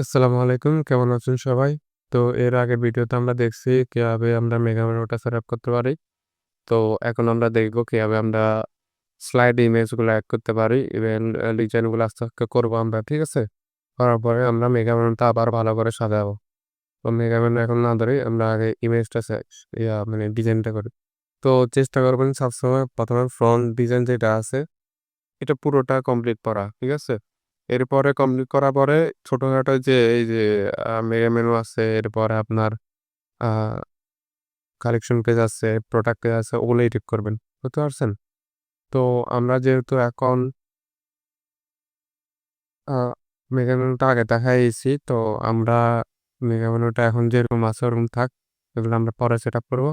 আসসালামু আলাইকুম কেমন আছেন সবাই? তো এর আগের ভিডিওতে আমরা দেখছি কীভাবে আমরা মেগামেনোটা সেটআপ করতে পারি। তো এখন আমরা দেখব কীভাবে আমরা স্লাইড ইমেজগুলো অ্যাড করতে পারি। ইভেন ডিজাইনগুলো আস্তে, আস্তে করব আমরা, ঠিক আছে? করার পরে আমরা মেগামেনোটা আবার ভালো করে সাজাবো। তো মেগামেনো এখন না ধরে আমরা আগে ইমেজটা ইয়া মানে ডিজাইনটা করি। তো চেষ্টা করবেন সবসময় প্রথমে ফ্রন্ট ডিজাইন যেটা আছে, এটা পুরোটা কমপ্লিট করা, ঠিক আছে? এরপরে কমপ্লিট করার পরে ছোটখাটো যে এই যে মেগা মেনু আছে, এরপরে আপনার কালেকশন পেজ আছে, প্রোডাক্ট পেজ আছে, ওগুলো এডিট করবেন। বুঝতে পারছেন? তো আমরা যেহেতু এখন মেগা মেনুটা আগে দেখাইছি, তো আমরা মেগা মেনুটা এখন যেরকম আছে ওরকম থাক। এগুলো আমরা পরে সেটআপ করব।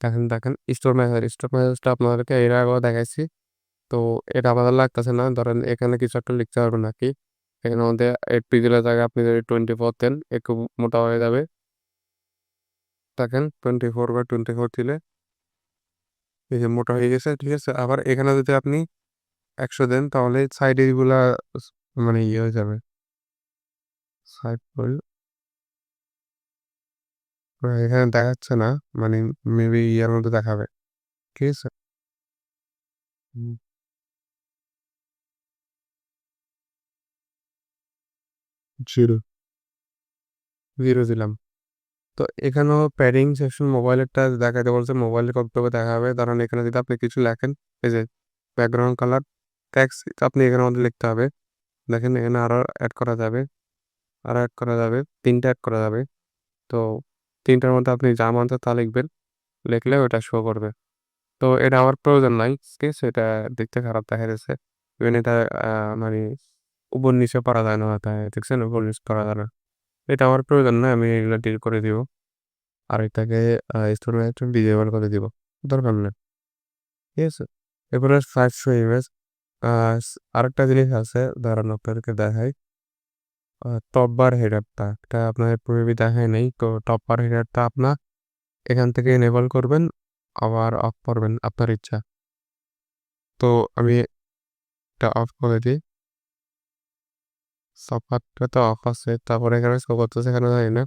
দেখেন, দেখেন স্টোর ম্যানেজার, স্টোর ম্যানেজারটা আপনাদেরকে এর আগেও দেখাইছি। তো এটা ভালো লাগতেছে না। ধরেন এখানে কিছু একটা লিখতে পারবেন আরকি। এখানের মধ্যে 8 পিক্সেলের জায়গায় আপনি যদি 24 দেন একটু মোটা হয়ে যাবে। দেখেন 24 বা 24 দিলে এই যে মোটা হয়ে গেছে, ঠিক আছে? আবার এখানে যদি আপনি 100 দেন তাহলে সাইডে এগুলা মানে ইয়ে হয়ে যাবে। সাইড এখানে দেখাচ্ছে না। মানে মেবি ইয়ার মধ্যে দেখাবে। ঠিক আছে? 0 0 দিলাম। তো এখানেও প্যাডিং সেকশন মোবাইলেরটা দেখাইতে বলছে। মোবাইলে কতটুকু দেখাবে? ধরেন এখানে যদি আপনি কিছু লেখেন, এই যে ব্যাকগ্রাউন্ড কালার, টেক্সট আপনি এখানের মধ্যে লিখতে হবে। দেখেন এখানে আরও এড করা যাবে। আরও এড করা যাবে। ৩ টা এড করা যাবে। তো ৩ টার মধ্যে আপনি যা মন চায় তা লিখবেন। লিখলে ওটা শো করবে। তো এটা আমার প্রয়োজন নাই। ঠিক আছে? এটা দেখতে খারাপ দেখা যাচ্ছে। ইভেন এটা মানে উপর নিচে করা যায় না মাথায়। দেখছেন? উপর নিচ করা যায় না। এটা আমার প্রয়োজন নাই। আমি এগুলো ডিলিট করে দিব। আর এটাকে স্টোর ম্যানেজার ডিসেবল করে দিব। দরকার নেই। ঠিক আছে? এরপরে সাইজ শো ইমেজ। আরেকটা জিনিস আছে দাঁড়ান আপনাদেরকে দেখাই। টপ বার হেডারটা। এটা আপনাদের মেবি দেখায় নেই তো টপ বার হেডারটা আপনার এখান থেকে এনেবল করবেন, আবার অফ করবেন আপনার ইচ্ছা। তো আমি এটা অফ করে দিই। সফটটা তো অফ আছে। তারপরে এখানে শো করতেছে কেন জানি না।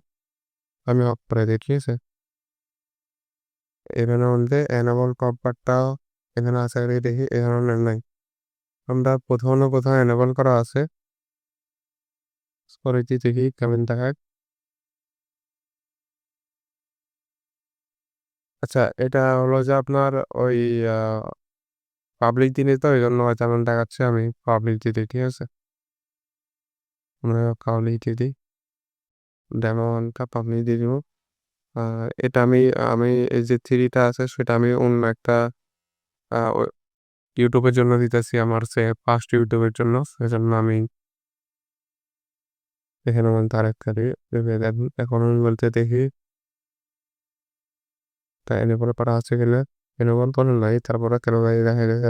আমি অফ করে দিই। ঠিক আছে? এখানের মধ্যে এনেবল টপ এখানে আছে কিনা দেখি। এখানে নাই। আমরা কোথাও না কোথাও এনেবল করা আছে। পরে দিয়ে দেখি কেমন দেখায়। আচ্ছা এটা হলো যে আপনার ওই পাবলিক জিনিস তো এজন্য হয়তো এমন দেখাচ্ছে। আমি পাবলিক দিই। ঠিক আছে? আমরা পাবলিক দিয়ে দিই। ডেমো 1 টা পাবলিক দিয়ে দিব। আ, এটা আমি আমি এই যে 3 টা আছে সেটা আমি অন্য একটা, আ, ও এর জন্য দিতেছি। আমার হচ্ছে ফার্স্ট এর জন্য। সেজন্য আমি এখানে আরেকটা দিই। এখন আমি বলতে দেখি তা এনেবল করা আছে কিনা? এনেবল করা নাই। তারপরে কেন জানি দেখা যাচ্ছে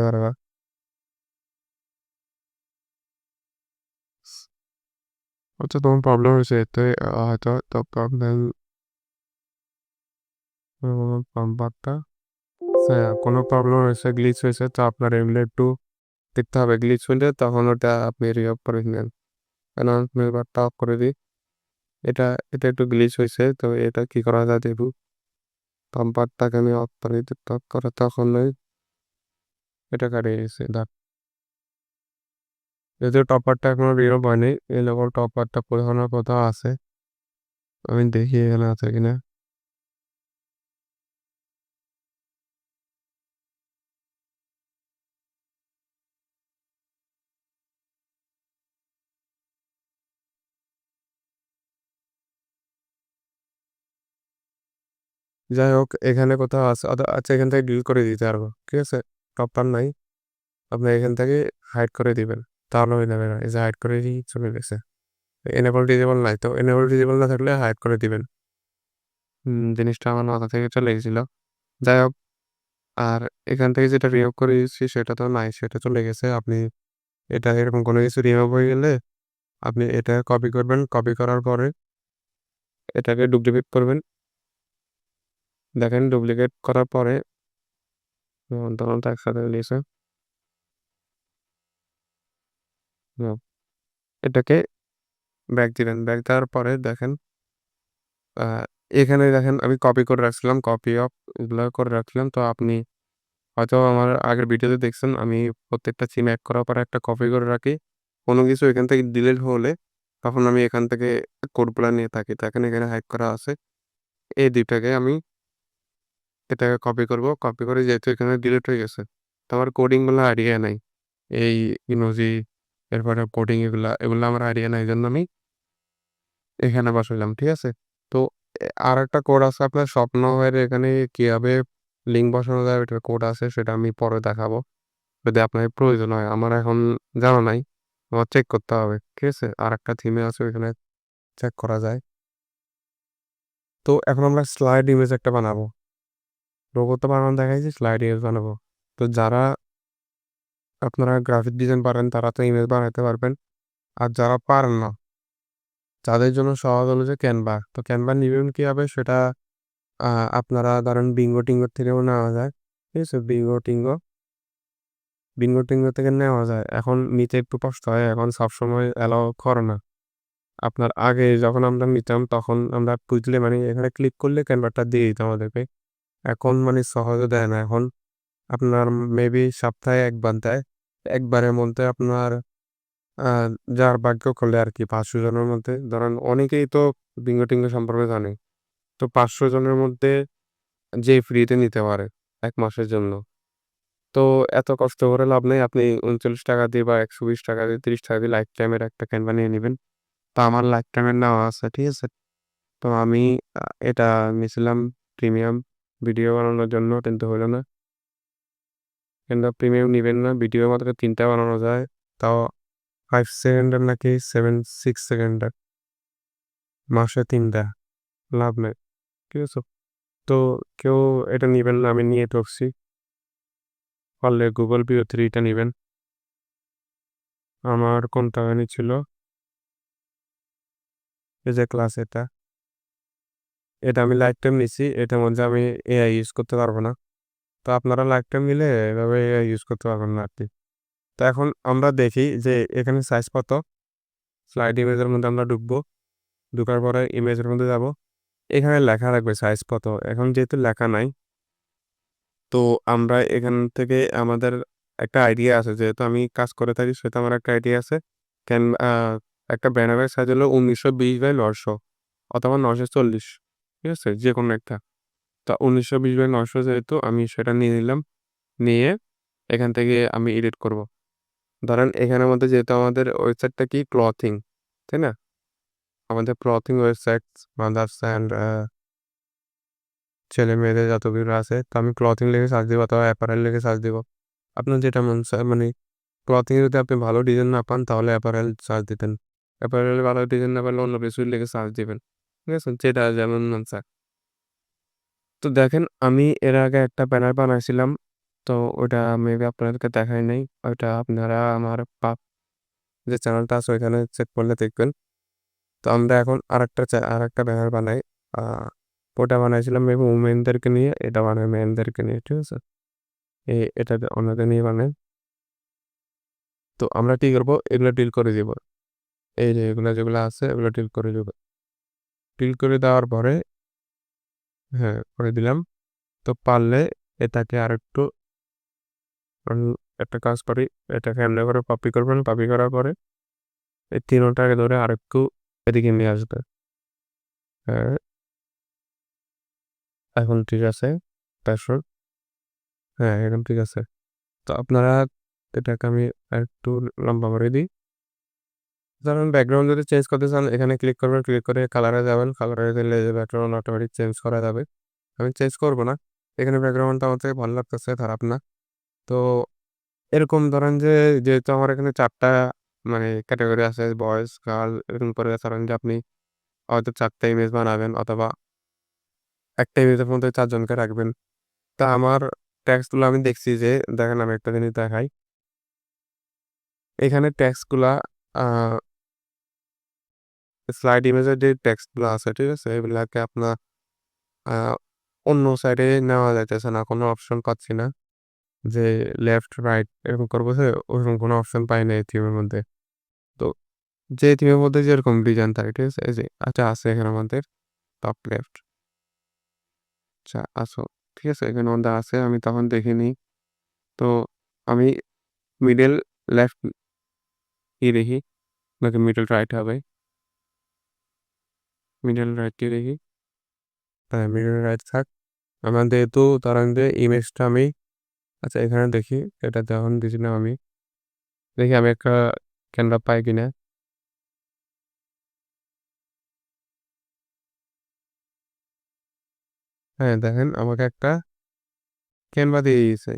হয়েছে এতে আ হয়তো তো প্রবলেম বাম্পারটা হ্যাঁ, কোনো প্রবলেম হয়েছে, গ্লিচ হয়েছে তো আপনার এগুলো একটু দেখতে হবে। গ্লিচ হইলে তখন ওটা আপনি রিঅফ করে দিবেন। অ্যানাউন্সমেন্ট বারটা অফ করে দিই। এটা এটা একটু গ্লিচ হইছে। তো এটা কি করা যায় দেখু। বাম্পারটাকে আমি অফ করে দিই। করে তখনই এটা কাটিয়ে গেছে। যদিও টপারটা এখনও রিঅফ হয়নি। এই লোগোর টপারটা না কোথাও আছে। আমি দেখি এখানে আছে কিনা। যাই হোক, এখানে কোথাও আছে। আচ্ছা এখান থেকে ডিলিট করে দিতে পারব। ঠিক আছে? টপার নাই। আপনি এখান থেকে হাইড করে দিবেন। তাহলে হয়ে যাবে না। এই যে হাইড করে চলে গেছে। এনেবল ডিজেবল নাই। তো এনেবল ডিজেবল না থাকলে হাইড করে দিবেন। জিনিসটা আমার মাথা থেকে চলে গেছিল। যাই হোক, আর এখান থেকে যেটা রিমুভ করে দিয়েছি সেটা তো নাই। সেটা চলে গেছে। আপনি এটা এরকম কোনো কিছু রিমুভ হয়ে গেলে আপনি এটা কপি করবেন। কপি করার পরে এটাকে ডুপ্লিকেট করবেন। দেখেন ডুপ্লিকেট করার পরে ধরুন একসাথে নিয়েছে। এটাকে ব্যাক দিলেন। ব্যাক দেওয়ার পরে দেখেন এখানে দেখেন আমি কপি করে রাখছিলাম। কপি অফ এগুলা করে রাখছিলাম। তো আপনি হয়তো আমার আগের ভিডিওতে দেখছেন, আমি প্রত্যেকটা সিম অ্যাড করার পরে একটা কপি করে রাখি। কোনো কিছু এখান থেকে ডিলিট হলে তখন আমি এখান থেকে কোডগুলা নিয়ে থাকি। দেখেন এখানে হাইড করা আছে। এই ২ টাকে আমি এটাকে কপি করব। কপি করে যেহেতু এখানে ডিলিট হয়ে গেছে। তো আমার কোডিংগুলো আইডিয়া নাই। এই ইমোজি এরপরে কোডিং এগুলা, এগুলো আমার আইডিয়া নাই। জন্য আমি এখানে বসাইলাম। ঠিক আছে? তো আর একটা কোড আছে আপনার স্বপ্ন হয়ে এখানে কীভাবে লিঙ্ক বসানো যায় ওইটার কোড আছে সেটা আমি পরে দেখাবো। যদি আপনার প্রয়োজন হয়। আমার এখন জানা নাই। আমার চেক করতে হবে। ঠিক আছে? আর একটা থিমে আছে ওইখানে চেক করা যায়। তো এখন আমরা স্লাইড ইমেজ একটা বানাবো। লোগো তো বানানো দেখাইছি, স্লাইড ইমেজ বানাবো। তো যারা আপনারা গ্রাফিক ডিজাইন পারেন, তারা তো ইমেজ বানাইতে পারবেন। আর যারা পারেন না তাদের জন্য সহজ হলো যে ক্যানভা। তো ক্যানভা নিবেন কীভাবে সেটা আপনারা ধরেন বিঙ্গো টিঙ্গো থেকেও নেওয়া যায়। ঠিক আছে? বিঙ্গো টিঙ্গো বিঙ্গো টিঙ্গো থেকে নেওয়া যায়। এখন নিতে একটু কষ্ট হয়। এখন সবসময় অ্যালাও করে না। আপনার আগে যখন আমরা নিতাম, তখন আমরা খুঁজলে মানে এখানে ক্লিক করলে ক্যানভাটা দিয়ে দিত আমাদেরকে। এখন মানে সহজে দেয় না। এখন আপনার মেবি সপ্তাহে একবার দেয়। একবারের মধ্যে আপনার যার ভাগ্য করলে আরকি ৫০০ জনের মধ্যে ধরেন অনেকেই তো বিঙ্গো টিঙ্গো সম্পর্কে জানে। তো ৫০০ জনের মধ্যে যে ফ্রিতে নিতে পারে ১ মাসের জন্য। তো এত কষ্ট করে লাভ নেই। আপনি ৳৩৯ দিয়ে বা ৳১২০ দিয়ে ৳৩০ দিয়ে লাইফ টাইমের একটা ক্যানভা নিয়ে নিবেন। তো আমার লাইফ টাইমের নেওয়া আছে। ঠিক আছে? তো আমি এটা নিছিলাম প্রিমিয়াম ভিডিও বানানোর জন্য, কিন্তু হইল না। কিন্তু প্রিমিয়াম নিবেন না। ভিডিও মাত্র তিনটা বানানো যায়। তাও ফাইভ সেকেন্ডের নাকি 7 6 সেকেন্ডের। মাসে তিনটা, লাভ নেই, ঠিক আছে? তো কেউ এটা নেবেন না। আমি নিয়ে ঠকছি। পারলে গুগল View 3 টা নিবেন। আমার কোনটা জানি ছিল? এই যে ক্লাস এটা। এটা আমি লাইফ টাইম নিছি। এটার মধ্যে আমি এআই ইউজ করতে পারব না। তো আপনারা লাইফ মিলে এভাবে ইউজ করতে পারবেন না আরকি। তো এখন আমরা দেখি যে এখানে সাইজ কত? স্লাইড ইমেজের মধ্যে আমরা ঢুকবো। ঢুকার পরে ইমেজের মধ্যে যাব। এখানে লেখা রাখবে সাইজ কত। এখন যেহেতু লেখা নাই তো আমরা এখান থেকে আমাদের একটা আইডিয়া আছে। যেহেতু আমি কাজ করে থাকি সেহেতু আমার একটা আইডিয়া আছে। ক্যান একটা ব্যানারের সাইজ হলো ১৯২০ বাই নশো অথবা ৯৪০ ঠিক আছে? যে কোনো একটা। তো ১৯২০ বাই ৯০০ যেহেতু আমি সেটা নিয়ে নিলাম। নিয়ে এখান থেকে আমি এডিট করব। ধরেন এখানের মধ্যে যেহেতু আমাদের ওয়েবসাইটটা কি ক্লথিং, তাই না? আমাদের ক্লথিং ওয়েবসাইট মাদার্স অ্যান্ড ছেলে-মেয়েদের যত যতগুলো আছে তো আমি ক্লথিং লিখে সার্চ দিব অথবা অ্যাপারেল লিখে সার্চ দিব। আপনার যেটা মন মানে ক্লথিং যদি আপনি ভালো ডিজাইন না পান তাহলে অ্যাপারেল সার্চ দিতেন। অ্যাপারেলে ভালো ডিজাইন না পারলে অন্য কিছু লিখে সার্চ দিবেন। ঠিক আছে? যেটা যেমন মন চায়। তো দেখেন আমি এর আগে একটা ব্যানার বানাইছিলাম। তো ওটা মেবি আপনাদেরকে দেখাই নাই। ওইটা আপনারা আমার পা যে চ্যানেলটা আছে ওইখানে চেক করলে দেখবেন। তো আমরা এখন আরেকটা চা আরেকটা ব্যানার বানাই। ওটা বানাইছিলাম মেবি ওমেনদেরকে নিয়ে, এটা বানাই মেনদেরকে নিয়ে। ঠিক আছে? এ এটা ওনাদের নিয়ে বানাই। তো আমরা কি করব? এগুলো ডিলিট করে দিব। এই যে এগুলা যেগুলা আছে এগুলো ডিলিট করে দিব। ডিলিট করে দেওয়ার পরে হ্যাঁ, করে দিলাম। তো পারলে এটাকে আরেকটু উম একটা কাজ করি। এটাকে এমনি করে কপি করবেন। কপি করার পরে এই তিনোটাকে ধরে আরেকটু এদিকে নিয়ে আসবে। হ্যাঁ। এখন ঠিক আছে। তারপর হ্যাঁ, এখন ঠিক আছে। তো আপনারা এটাকে আমি আরেকটু লম্বা করে দিই। ধরেন ব্যাকগ্রাউন্ড যদি চেঞ্জ করতে চান এখানে ক্লিক করবেন। ক্লিক করে কালারে যাবেন। কালারে গেলে ব্যাকগ্রাউন্ড অটোমেটিক চেঞ্জ করা যাবে। আমি চেঞ্জ করব না। এখানে ব্যাকগ্রাউন্ডটা আমার থেকে ভালো লাগতেছে, খারাপ না। তো এরকম ধরেন যে যেহেতু আমার এখানে চারটা মানে ক্যাটাগরি আছে বয়েজ, গার্ল এরকম করে ধরেন যে আপনি হয়তো ৪ টা ইমেজ বানাবেন অথবা একটা ইমেজের মধ্যে চারজনকে রাখবেন। তা আমার ট্যাক্সগুলো আমি দেখছি যে দেখেন আমি একটা জিনিস দেখাই। এখানে টেক্সটগুলা আ স্লাইড ইমেজের যে টেক্সটগুলো আছে, ঠিক আছে? এগুলাকে আপনার অন্য সাইডে নেওয়া যাইতেছে না। কোনো অপশন পাচ্ছি না। যে লেফট রাইট এরকম করব যে ওরকম কোনো অপশন পাই নাই থিমের মধ্যে। তো যে থিমের মধ্যে যেরকম ডিজাইন থাকে ঠিক আছে? এই যে আচ্ছা আছে এখানে আমাদের টপ লেফট। আচ্ছা আসো। ঠিক আছে? এখানে আমাদের আছে আমি তখন দেখিনি। তো আমি মিডল লেফট ই দেখি নাকি মিডল রাইট হবে? মিডল রাইট কি দেখি? হ্যাঁ, মিডল রাইট থাক। আমার যেহেতু ধরেন যে ইমেজটা আমি আচ্ছা এখানে দেখি এটা যখন দিছিলাম আমি। দেখি আমি একটা ক্যানভা পাই কিনা। হ্যাঁ, দেখেন আমাকে একটা ক্যানভা দিয়ে দিয়েছে।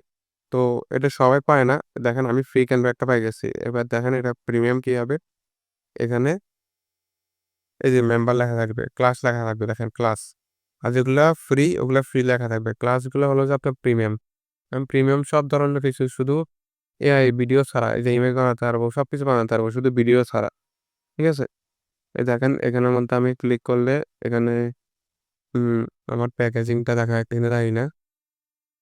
তো এটা সবাই পায় না। দেখেন আমি ফ্রি ক্যানভা একটা পাই গেছি। এবার দেখেন এটা প্রিমিয়াম কি হবে? এখানে এই যে মেম্বার লেখা থাকবে, ক্লাস লেখা থাকবে দেখেন ক্লাস। আর যেগুলা ফ্রি ওগুলা ফ্রি লেখা থাকবে। ক্লাসগুলো হলো যে আপনার প্রিমিয়াম। আমি প্রিমিয়াম সব ধরনের কিছু শুধু এআই ভিডিও ছাড়া এই যে ইমেজ বানাতে পারব, সব কিছু বানাতে পারব শুধু ভিডিও ছাড়া। ঠিক আছে? এই দেখেন এখানের মধ্যে আমি ক্লিক করলে এখানে আমার প্যাকেজিংটা দেখা কিনা জানি না।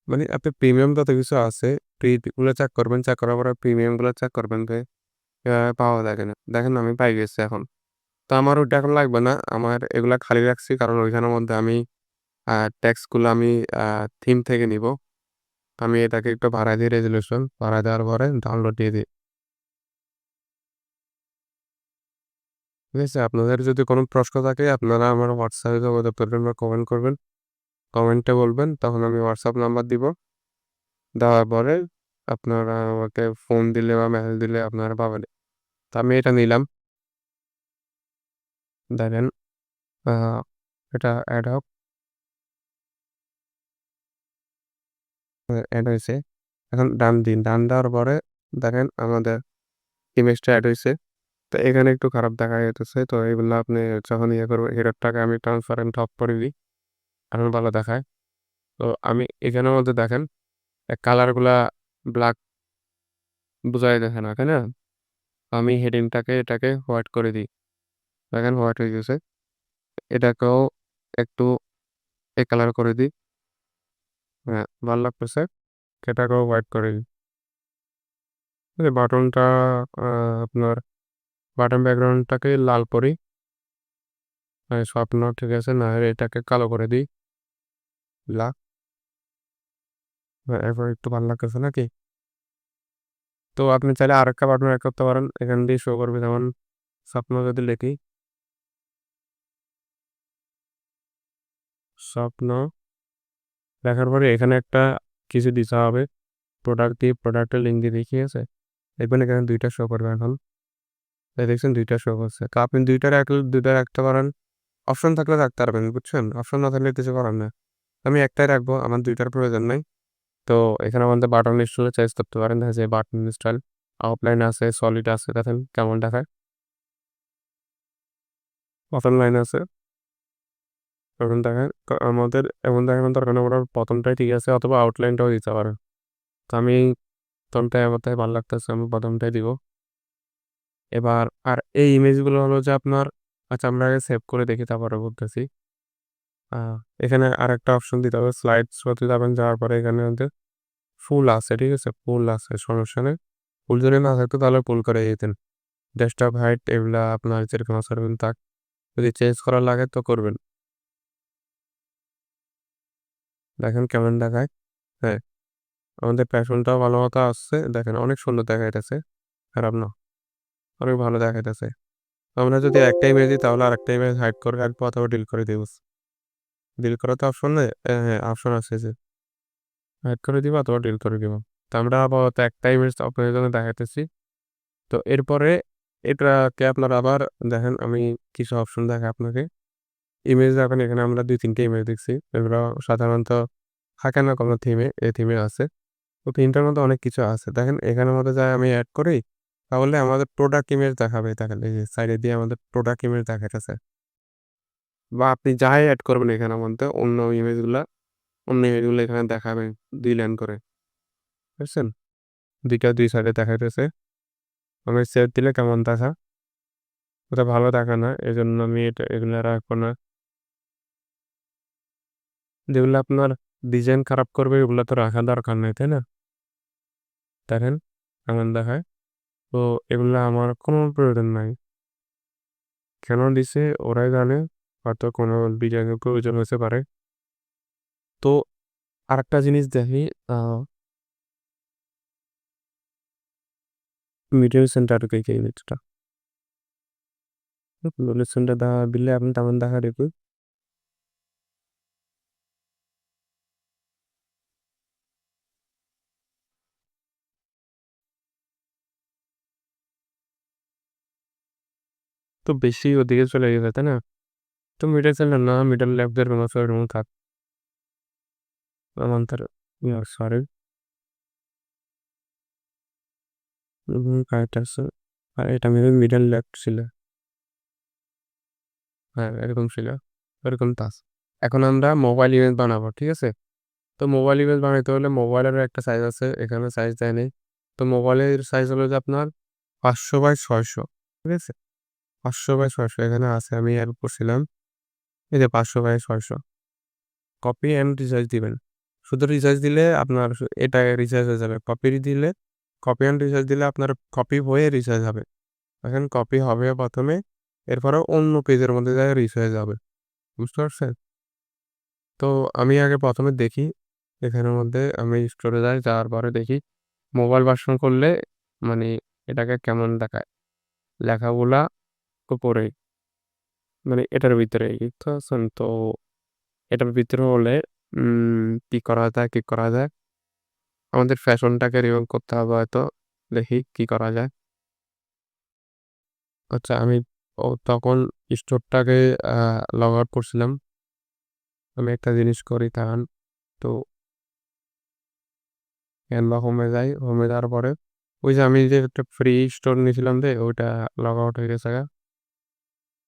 মানে আপনি প্রিমিয়াম যত কিছু আছে ফ্রি গুলো চেক করবেন, চেক করার পরে প্রিমিয়ামগুলো চেক করবেন পাওয়া যায় কিনা। দেখেন আমি পাই গেছি এখন। তো আমার ওইটা এখন লাগবে না। আমার এগুলা খালি রাখছি কারণ ওইখানের মধ্যে আমি, আ টেক্সটগুলো আমি থিম থেকে নিবো। আমি এটাকে একটু বাড়ায় দিই রেজোলিউশন। বাড়ায় দেওয়ার পরে ডাউনলোড দিয়ে দিই। ঠিক আছে? আপনাদের যদি কোনো প্রশ্ন থাকে, আপনারা আমার হোয়াটসঅ্যাপে যোগাযোগ করবেন বা কমেন্ট করবেন। কমেন্টে বলবেন, তখন আমি হোয়াটসঅ্যাপ নাম্বার দিব। দেওয়ার পরে আপনারা আমাকে ফোন দিলে বা মেসেজ দিলে আপনারা পাবেন। তো আমি এটা নিলাম। দেখেন এটা হোক। এড হইছে। এখন ডান দিন। ডান দেওয়ার পরে দেখেন আমাদের ইমেজটা এড হয়েছে তো এখানে একটু খারাপ দেখা যাইতেছে। তো এগুলো আপনি যখন ইয়ে করবেন এটারটাকে আমি ট্রান্সপারেন্ট অফ করে দিই। এখন ভালো দেখায়। তো আমি এখানের মধ্যে দেখেন কালারগুলা ব্ল্যাক বোঝাই যাচ্ছে না, তাই না? আমি হেডিংটাকে এটাকে হোয়াইট করে দিই। দেখেন হোয়াইট হয়ে গেছে। এটাকেও একটু এই কালার করে দিই। হ্যাঁ, ভালো লাগতেছে। এটাকেও হোয়াইট করে দিই। বাটনটা আপনার বাটন ব্যাকগ্রাউন্ডটাকে লাল করি। স্বপ্ন ঠিক আছে। না এটাকে কালো করে দিই। ব্ল্যাক। এবার একটু ভালো লাগতেছে নাকি? তো আপনি চাইলে আরেকটা বাটন এড করতে পারেন। এখান দিয়ে শো করবে যেমন স্বপ্ন যদি লিখি স্বপ্ন লেখার পরে এখানে একটা কিছু দিতে হবে। প্রোডাক্ট দিয়ে প্রোডাক্টের লিঙ্ক দিয়ে আছে? দেখবেন এখানে দুইটা শো করবে এখন। দেখছেন দুইটা শো করছে। তো আপনি ২ টার এক ২ টা রাখতে পারেন। অপশন থাকলে রাখতে পারবেন, বুঝছেন? অপশন না থাকলে কিছু করার না। আমি একটাই রাখব। আমার দুইটার প্রয়োজন নাই। তো এখানে আমাদের বাটন স্টাইল চেঞ্জ করতে পারেন। দেখা যায় বাটন স্টাইল আউটলাইন আছে, সলিড আছে দেখেন কেমন দেখায়। প্রথম লাইন আছে। এখন দেখেন আমাদের এমন দেখানোর দরকার নেই আমরা প্রথমটাই ঠিক আছে অথবা আউটলাইনটাও দিতে পারেন। তো আমি প্রথমটাই আমার ভালো লাগতেছে আমি প্রথমটাই দিব। এবার আর এই ইমেজগুলো হলো যে আপনার আচ্ছা আমরা আগে সেভ করে দেখি তারপরে বলতেছি। এখানে আরেকটা অপশন দিতে হবে স্লাইডস হতে যাবেন যাওয়ার পরে এখানে ফুল আছে, ঠিক আছে? ফুল আছে সমস্যা নেই। ফুল যদি না থাকতো তাহলে ফুল করে দিতেন। ডেস্কটপ হাইট এগুলা আপনার যেরকম ওরকম থাক। যদি চেঞ্জ করা লাগে তো করবেন। দেখেন কেমন দেখায়? হ্যাঁ। আমাদের প্যাশনটাও ভালো মতো আসছে। দেখেন অনেক সুন্দর দেখাইতেছে। খারাপ না। অনেক ভালো দেখাইতেছে। আমরা যদি একটা ইমেজ দিই তাহলে আরেকটা ইমেজ হাইড করে রাখব অথবা ডিল করে দিব। ডিল করার তো অপশন নেই? হ্যাঁ, হ্যাঁ অপশন আছে যে। হাইড করে দিব অথবা ডিল করে দিব। তো আমরা আপাতত একটা ইমেজ আপনাদের জন্য দেখাইতেছি। তো এরপরে এটাকে আপনারা আবার দেখেন আমি কিছু অপশন দেখাই আপনাকে। ইমেজ দেখেন এখানে আমরা দুই তিনটে ইমেজ দেখছি। এগুলো সাধারণত থাকে না কোনো থিমে, এই থিমে আছে। তো থিমটার মধ্যে অনেক কিছু আছে। দেখেন এখানের মধ্যে যাই আমি অ্যাড করি, তাহলে আমাদের প্রোডাক্ট ইমেজ দেখাবে দেখেন এই যে সাইডে দিয়ে আমাদের প্রোডাক্ট ইমেজ দেখাইতেছে। বা আপনি যাই অ্যাড করবেন এখানের মধ্যে অন্য ইমেজগুলা, অন্য ইমেজগুলো এখানে দেখাবে দুই লাইন করে। বুঝছেন? ২ টা ২ সাইডে দেখাইতেছে। আমি সেভ দিলে কেমন দেখা? ওটা ভালো দেখায় না। এই জন্য আমি এটা এগুলা রাখব না। যেগুলো আপনার ডিজাইন খারাপ করবে ওগুলো তো রাখা দরকার নেই, তাই না? দেখেন কেমন দেখায়? তো এগুলা আমার কোনো প্রয়োজন নাই। কেন দিছে ওরাই জানে হয়তো কোনো ডিজাইনের প্রয়োজন হতে পারে তো আরেকটা জিনিস দেখি মিডিয়াম সেন্টার কে কে এটা লোনের সেন্টার দেখা দিলে আপনি তেমন দেখা দেখুন তো বেশি ওদিকে চলে গেছে, তাই না? তো মিডল সেন্টার না মিডল লেফটদের কোনো এরকম থাক। আমাদের সরি আর এটা মেবি মিডল লেফট ছিল। হ্যাঁ এরকম ছিল। এরকম তাস এখন আমরা মোবাইল ইমেজ বানাবো, ঠিক আছে? তো মোবাইল ইমেজ বানাইতে হলে মোবাইলেরও একটা সাইজ আছে, এখানে সাইজ দেয় নেই। তো মোবাইলের সাইজ হলো যে আপনার পাঁচশো বাই ছয়শো, ঠিক আছে? পাঁচশো বাই ছয়শো এখানে আছে, আমি অ্যাড করছিলাম। এই যে পাঁচশো বাই ছয়শো। কপি অ্যান্ড রিচার্জ দিবেন। শুধু রিচার্জ দিলে আপনার এটা রিচার্জ হয়ে যাবে। কপি দিলে কপি অ্যান্ড রিচার্জ দিলে আপনার কপি হয়ে রিচার্জ হবে। এখন কপি হবে প্রথমে, এরপরে অন্য পেজের মধ্যে যায় রিচার্জ যাবে বুঝতে পারছেন? তো আমি আগে প্রথমে দেখি এখানের মধ্যে আমি স্টোরে যাই, যাওয়ার পরে দেখি। মোবাইল ভার্সন করলে মানে এটাকে কেমন দেখায়? লেখাগুলা উপরে মানে এটার ভিতরে পারছেন তো এটার ভিতরে হলে কি করা যায়, কি করা যায়? আমাদের ফ্যাশনটাকে রিভিউ করতে হবে হয়তো, দেখি কি করা যায়। আচ্ছা আমি তখন স্টোরটাকে লগ আউট করছিলাম। আমি একটা জিনিস করি তখন তো ক্যানভা হোমে যাই হোমে যাওয়ার পরে, ওই যে আমি যে একটা ফ্রি স্টোর নিয়েছিলাম যে, ওইটা লগ আউট হয়ে গেছে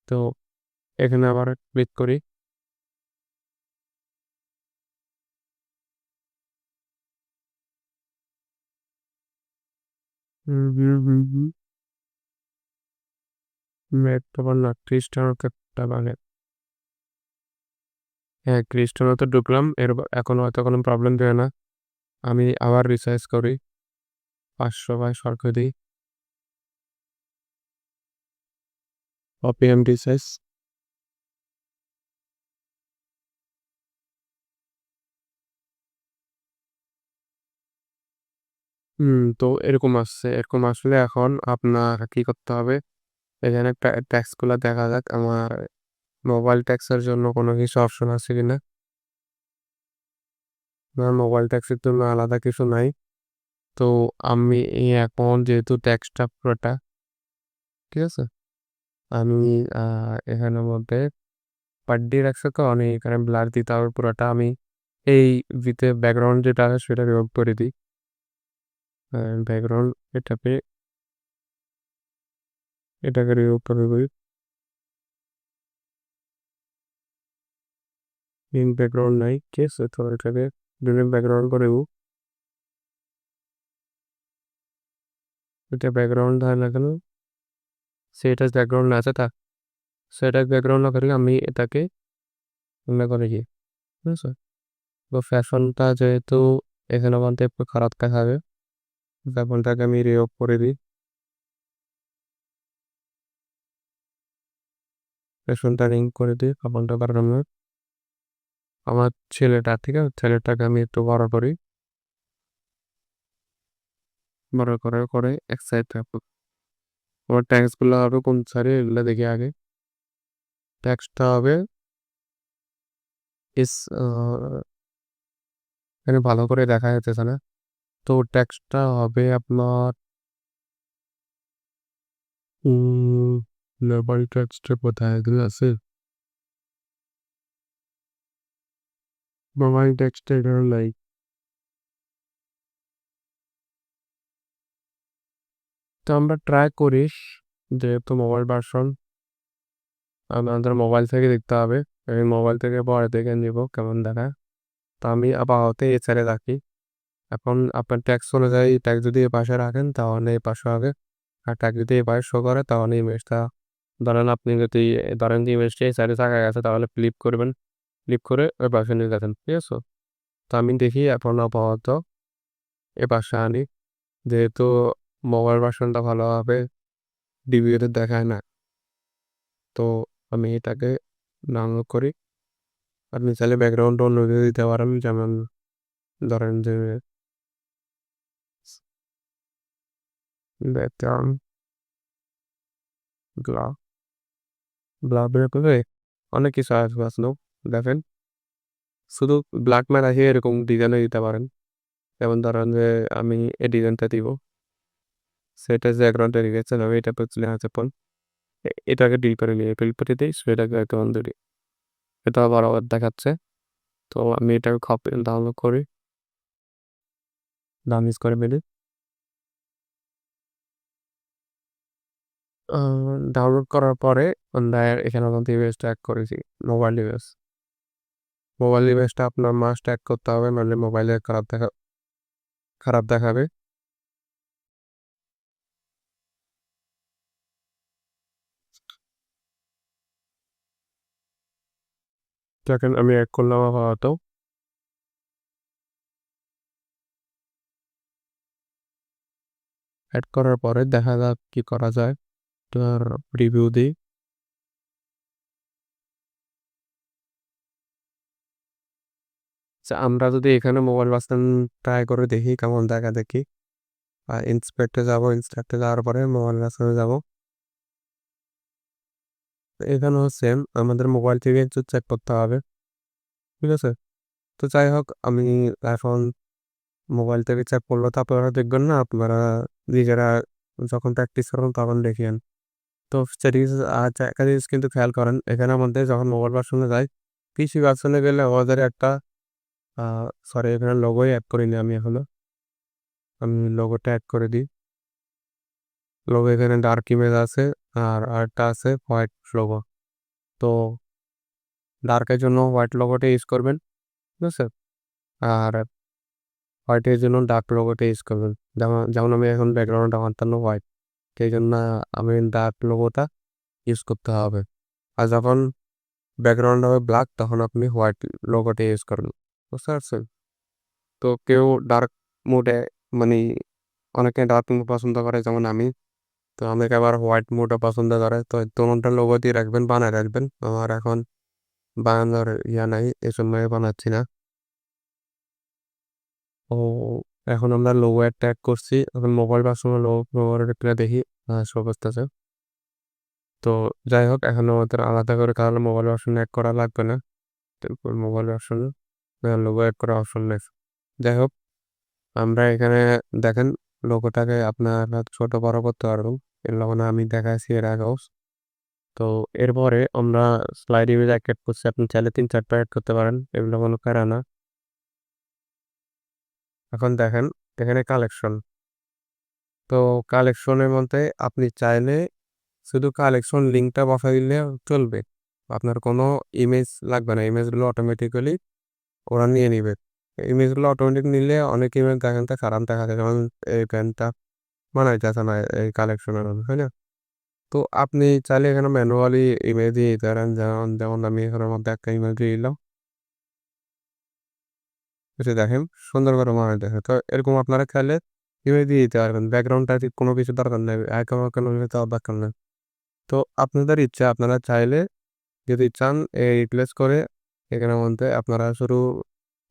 তো এখানে আবার ক্লিক করি। হুম না খ্রিস্টানো একটা মানে হ্যাঁ তো ঢুকলাম, এর এখন হয়তো কোনো প্রবলেম দেয় না। আমি আবার রিসার্চ করি। পাঁচশো বাই সরকার। দিই অপিএম রিসার্চ হুম, তো এরকম আসছে। এরকম আসলে এখন আপনার কি করতে হবে? এখানে ট্যাক্সগুলো দেখা যাক, আমার মোবাইল ট্যাক্সের জন্য কোনো কিছু অপশন আছে কিনা? না মোবাইল ট্যাক্সের জন্য আলাদা কিছু নাই। তো আমি এই এখন যেহেতু ট্যাক্সটা পুরোটা, ঠিক আছে? আমি এখানের মধ্যে পার ডে রাখছে তো, আমি এখানে ব্লার দিতে হবে পুরোটা আমি এই ভিতে ব্যাকগ্রাউন্ড যেটা আছে, সেটা রিমুভ করে দিই। ব্যাকগ্রাউন্ড এটাকে এটাকে রিমুভ করে দিই। মেন ব্যাকগ্রাউন্ড নাই, ঠিক আছে, তো এটাকে ডিলেট ব্যাকগ্রাউন্ড করে দেবো। এটা ব্যাকগ্রাউন্ড থাকে না কেন সেটা ব্যাকগ্রাউন্ড আছে তা সেটা ব্যাকগ্রাউন্ড না করে আমি এটাকে মনে করে ঠিক আছে তো ফ্যাশনটা যেহেতু এখানে আমাদের একটু খারাপ দেখাবে ফ্যাশনটাকে আমি রিমুভ করে দিই ফ্যাশনটা রিং করে দিই ফ্যাশনটা বাড়ানো আমার ছেলেটা ঠিক আছে ছেলেটাকে আমি একটু বড় করি বড় করার করে এক সাইড থাকব আমার ট্যাক্সগুলো হবে কোন সাইডে এগুলো দেখি আগে ট্যাক্সটা হবে ইস এখানে ভালো করে দেখা যাচ্ছে না তো ট্যাক্সটা হবে আপনার লেবার ট্যাক্সটা কোথায় আছে মোবাইল টেক্সটের নাই তো আমরা ট্রাই করি যেহেতু মোবাইল ভার্সন আমাদের মোবাইল থেকে দেখতে হবে। এই মোবাইল থেকে পরে দেখে নিব কেমন দেখা। তো আমি আপাতত এ ছেড়ে রাখি এখন আপনার ট্যাক্স অনুযায়ী ট্যাক্স যদি এ পাশে রাখেন তাহলে এই পাশে হবে। আর ট্যাক্স যদি এ পাশে শো করে তাহলে ইমেজটা ধরেন আপনি যদি ধরেন যে ইমেজটা এই সাইডে থাকা গেছে তাহলে ফ্লিপ করবেন। ক্লিক করে ওই পাশে নিয়ে যাচ্ছেন ঠিক আছে? তো আমি দেখি এখন আপাতত এ পাশে আনি। যেহেতু মোবাইল ভার্সনটা ভালোভাবে ডিভিডিতে দেখায় না। তো আমি এটাকে ডাউনলোড করি। আপনি চাইলে ব্যাকগ্রাউন্ড অন্য দিতে পারেন, যেমন ধরেন যে অনেক কিছু আসলো দেখেন। শুধু ব্ল্যাক ম্যান আসে এরকম ডিজাইনে দিতে পারেন। যেমন ধরেন যে আমি এই ডিজাইনটা দিব। সেটা যে ব্যাকগ্রাউন্ডটা রেখেছেন আমি এটা চলে আছে পন। এটাকে ডিল করে নিয়ে ডিল করে দিই সেটাকে একদম ধরি এটা বরাবর দেখাচ্ছে। তো আমি এটাকে কপি ডাউনলোড করি। ডাউনলোড করে ফেলি। ডাউনলোড করার পরে এখানে আমাদের ডিভাইসটা অ্যাড করেছি মোবাইল ডিভাইস মোবাইল ডিভাইসটা আপনার মাস্ট অ্যাড করতে হবে, নাহলে মোবাইলে খারাপ দেখা, খারাপ দেখাবে। দেখেন, আমি অ্যাড করলাম আপাতত। অ্যাড করার পরে দেখা যাক কি করা যায়। তোর রিভিউ দিই। আচ্ছা আমরা যদি এখানে মোবাইল বাসন ট্রাই করে দেখি, কেমন দেখা দেখি। ইন্সপেক্টে যাব ইন্সপেক্টে যাওয়ার পরে মোবাইল বাসনে যাব। এখানেও হচ্ছে আমাদের মোবাইল থেকে একটু চেক করতে হবে। ঠিক আছে? তো যাই হোক, আমি এখন মোবাইল থেকে চেক করল তো আপনারা দেখবেন না আপনারা নিজেরা যখন প্র্যাকটিস করেন তখন দেখিয়েন তো সেটি আচ্ছা একটা জিনিস কিন্তু খেয়াল করেন, এখানে আমাদের যখন মোবাইল ভার্সনে যাই পিসি ভার্সনে গেলে আমাদের একটা সরি এখানে লোগোই অ্যাড করিনি আমি এখনও। আমি লোগোটা অ্যাড করে দিই। লোগো এখানে ডার্ক ইমেজ আছে। আর আরেকটা আছে হোয়াইট লোগো তো ডার্কের জন্য হোয়াইট লোগোটা ইউজ করবেন, ঠিক আছে? আর হোয়াইটের জন্য ডার্ক লোগোটা ইউজ করবেন। যেমন যেমন আমি এখন ব্যাকগ্রাউন্ড আমার জন্য হোয়াইট সেই জন্য আমি ডার্ক লোগোটা ইউজ করতে হবে। আর যখন ব্যাকগ্রাউন্ড হবে ব্ল্যাক তখন আপনি হোয়াইট লোগোটা ইউজ করবেন, বুঝতে পারছেন? তো কেউ ডার্ক মোডে মানে অনেকে ডার্ক মোড পছন্দ করে, যেমন আমি। তো আমাকে আবার হোয়াইট মোডও পছন্দ করে। তো দোনোটা লোগো দিয়ে রাখবেন, বানায় রাখবেন। আমার এখন বানানোর ইয়া নাই, এই সময় বানাচ্ছি না। ও এখন আমরা লোগো ট্যাগ করছি। এখন মোবাইল বাসনের লোগো দেখি সব আছে। তো যাই হোক, এখন আমাদের আলাদা করে কারণ মোবাইল ভার্সন অ্যাড করা লাগবে না। মোবাইল ভার্সন লোগো অ্যাড করা অপশন নেই। যাই হোক, আমরা এখানে দেখেন লোগোটাকে আপনার ছোট বড় করতে পারব। এর লগে আমি দেখাইছি এর আগেও। তো এরপরে আমরা স্লাইড ইমেজ অ্যাড করছি। আপনি চাইলে তিন চারটা অ্যাড করতে পারেন। এগুলো কোনো প্যারা না। এখন দেখেন, এখানে কালেকশন তো কালেকশনের মধ্যে আপনি চাইলে শুধু কালেকশন লিঙ্কটা বসাই দিলে চলবে। আপনার কোনো ইমেজ লাগবে না। ইমেজগুলো অটোমেটিক্যালি ওরা নিয়ে নিবে। ইমেজগুলো অটোমেটিক নিলে অনেক ইমেজ দেখেন তা খারাপ দেখা যায়। যেমন এই প্যান্টটা বানাইতেছে না এই কালেকশনের মধ্যে, তাই না? তো আপনি চাইলে এখানে ম্যানুয়ালি ইমেজ দিয়ে দিতে পারেন। যেমন যেমন আমি এখানের মধ্যে একটা ইমেজ দিয়ে দিলাম। দেখেন, সুন্দর করে মনে দেখে তো এরকম আপনারা খেলে ইমেজ দিয়ে দিতে পারবেন। ব্যাকগ্রাউন্ডটা কোনো কিছু দরকার নেই। একা কোনো দরকার নেই। তো আপনাদের ইচ্ছা, আপনারা চাইলে যদি চান, এই রিপ্লেস করে এখানের মধ্যে আপনারা শুধু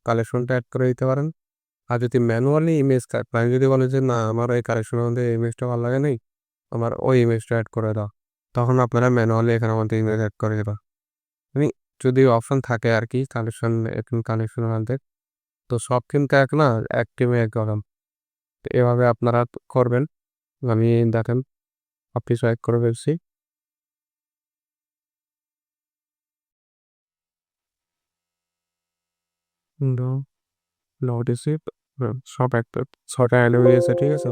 কালেকশনটা অ্যাড করে দিতে পারেন। আর যদি ম্যানুয়ালি ইমেজ ক্লায়েন্ট যদি বলে যে, না, আমার এই কালেকশনের মধ্যে ইমেজটা ভালো লাগে নেই, আমার ওই ইমেজটা অ্যাড করে দাও, তখন আপনারা ম্যানুয়ালি এখানের মধ্যে ইমেজ অ্যাড করে দেবা। মানে যদি অপশন থাকে আর কি কালেকশন এখন কালেকশনের মধ্যে, তো সব কিন্তু এক না, এক টিমে এক রকম এভাবে আপনারা করবেন। আমি দেখেন অফিস ওয়াইক করে ফেলছি। নোটিসে সব একটা ছটা অ্যাড হয়ে গেছে ঠিক আছে?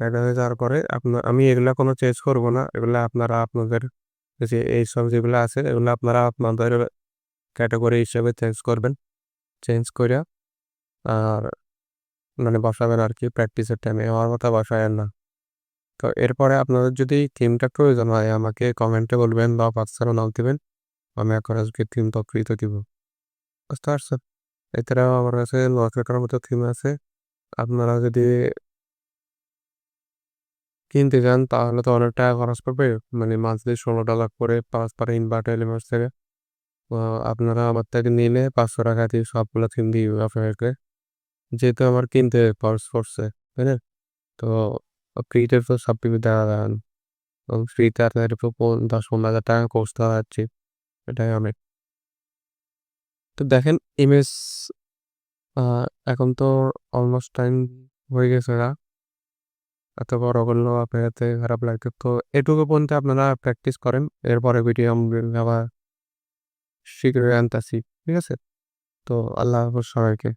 অ্যাড হয়ে যাওয়ার পরে আপনার আমি এগুলা কোনো চেঞ্জ করব না। এগুলা আপনারা আপনাদের যে এই সব যেগুলো আছে, এগুলো আপনারা আপনাদের ক্যাটাগরি হিসেবে চেঞ্জ করবেন। চেঞ্জ করে আর মানে বসাবেন আর কি প্র্যাকটিসের টাইমে আমার কথা বসায় না। তো এরপরে আপনাদের যদি থিমটা প্রয়োজন হয়, আমাকে কমেন্টে বলবেন বা পার্সোনাল নাম দেবেন। আমি এখন আজকে থিম তো ফ্রিতে দিব। বুঝতে পারছেন? এছাড়াও আমার কাছে লস মতো থিম আছে আপনারা যদি কিনতে যান তাহলে তো অনেক টাকা খরচ পড়বে। মানে মান্থলি $১৬ করে পাঁচ পারে ইনভার্টার এলিমেন্টস থেকে। আপনারা আমার থেকে নিলে ৳৫০০ দিয়ে সবগুলো থিম দিয়ে আপনাদেরকে। যেহেতু আমার কিনতে খরচ পড়ছে, তাই না? তো ফ্রিতে তো সবকিছু দেওয়া যায় না। তো ফ্রিতে আপনাদের তো পো ৳১০-১৫,০০০ কোর্স দেওয়া যাচ্ছে। এটাই অনেক। তো দেখেন ইমেজ এখন তো অলমোস্ট টাইম হয়ে গেছে না এত বড় করলেও আপনার খারাপ লাগতো তো এটুকু পর্যন্ত আপনারা প্র্যাকটিস করেন। এরপরে ভিডিও আবার শীঘ্রই আনতাছি। ঠিক আছে? তো আল্লাহ সবাইকে।